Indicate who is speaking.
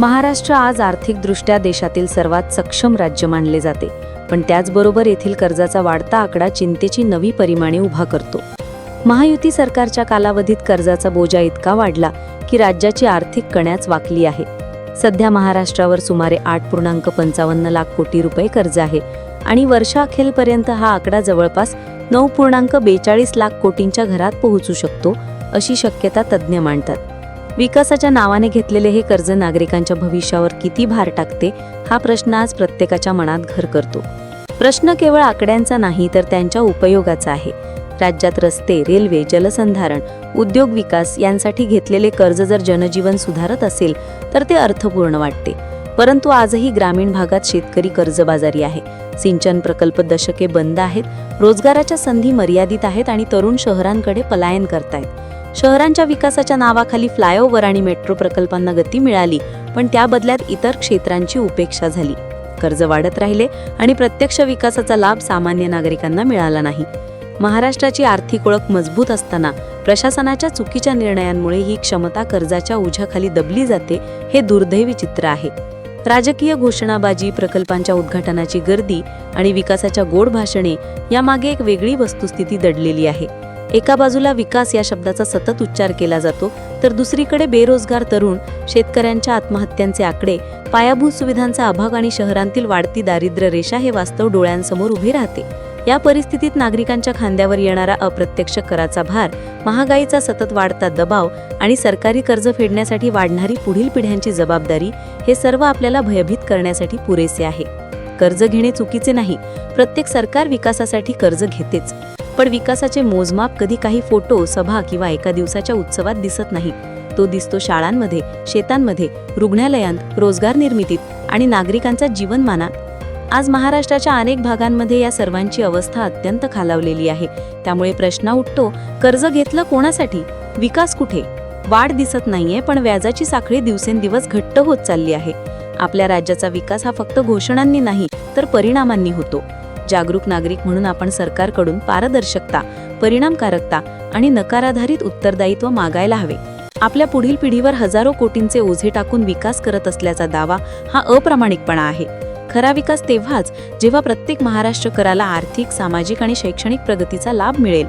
Speaker 1: महाराष्ट्र आज आर्थिकदृष्ट्या देशातील सर्वात सक्षम राज्य मानले जाते पण त्याचबरोबर येथील कर्जाचा वाढता आकडा चिंतेची नवी परिमाणे उभा करतो. महायुती सरकारच्या कालावधीत कर्जाचा बोजा इतका वाढला की राज्याची आर्थिक कण्याच वाकली आहे. सध्या महाराष्ट्रावर सुमारे आठ पूर्णांक पंचावन्न लाख कोटी रुपये कर्ज आहे आणि वर्षाअखेरपर्यंत हा आकडा जवळपास नऊ पूर्णांक बेचाळीस लाख कोटींच्या घरात पोहोचू शकतो अशी शक्यता तज्ज्ञ मांडतात. विकासाच्या नावाने घेतलेले हे कर्ज नागरिकांच्या भविष्यावर किती भार टाकते हा प्रश्न आज प्रत्येकाच्या मनात घर करतो. प्रश्न केवळ आकड्यांचा नाही तर त्यांच्या उपयोगाचा आहे. राज्यात रस्ते रेल्वे जलसंधारण उद्योग विकास यांसाठी घेतलेले कर्ज जर जनजीवन सुधारत असेल तर ते अर्थपूर्ण वाटते. परंतु आजही ग्रामीण भागात शेतकरी कर्जबाजारी आहे. सिंचन प्रकल्प दशके बंद आहेत रोजगाराच्या संधी मर्यादित आहेत आणि तरुण शहरांकडे पलायन करतायत. शहरांच्या विकासाच्या नावाखाली फ्लायओव्हर आणि मेट्रो प्रकल्पांना गती मिळाली पण त्या बदल्यात इतर क्षेत्रांची उपेक्षा झाली. कर्ज वाढत राहिले आणि प्रत्यक्ष विकासाचा लाभ सामान्य नागरिकांना मिळाला नाही. महाराष्ट्राची आर्थिक ओळख मजबूत असताना प्रशासनाच्या चुकीच्या निर्णयांमुळे ही क्षमता कर्जाच्या ओझ्याखाली दबली जाते हे दुर्दैवी चित्र आहे. राजकीय घोषणाबाजी प्रकल्पांच्या उद्घाटनाची गर्दी आणि विकासाच्या गोड भाषणे यामागे एक वेगळी वस्तुस्थिती दडलेली आहे. एका बाजूला विकास या शब्दाचा सतत उच्चार केला जातो तर दुसरीकडे बेरोजगार तरुण शेतकऱ्यांच्या आत्महत्यांचे आकडे पायाभूत सुविधांचा अभाव आणि शहरांतील वाढती दारिद्र्य रेषा हे वास्तव डोळ्यांसमोर उभे राहते. या परिस्थितीत नागरिकांच्या खांद्यावर येणारा अप्रत्यक्ष कराचा भार महागाईचा सतत वाढता दबाव आणि सरकारी कर्ज फेडण्यासाठी वाढणारी पुढील पिढ्यांची जबाबदारी हे सर्व आपल्याला भयभीत करण्यासाठी पुरेसे आहे. कर्ज घेणे चुकीचे नाही. प्रत्येक सरकार विकासासाठी कर्ज घेतेच. पण विकासाचे मोजमाप कधी काही फोटो सभा किंवा एका दिवसाच्या उत्सवात दिसत नाही तो दिसतो शाळांमध्ये शेतांमध्ये रुग्णालयांत रोजगार निर्मितीत आणि नागरिकांचा जीवनमानात आज महाराष्ट्राच्या अनेक भागांमध्ये या सर्वांची अवस्था अत्यंत खालावलेली आहे. त्यामुळे प्रश्न उठतो कर्ज घेतलं कोणासाठी? विकास कुठे? वाढ दिसत नाहीये पण व्याजाची साखळी दिवसेंदिवस घट्ट होत चालली आहे. आपल्या राज्याचा विकास हा फक्त घोषणांनी नाही तर परिणामांनी होतो. जागरूक नागरिक म्हणून आपण सरकारकडून पारदर्शकता परिणामकारकता आणि नकाराधारित उत्तरदायित्व मागायला हवे. आपल्या पुढील पिढीवर हजारो कोटींचे ओझे टाकून विकास करत असल्याचा दावा हा अप्रामाणिकपणा आहे. खरा विकास तेव्हाच जेव्हा प्रत्येक महाराष्ट्रकराला आर्थिक सामाजिक आणि शैक्षणिक प्रगतीचा लाभ मिळेल.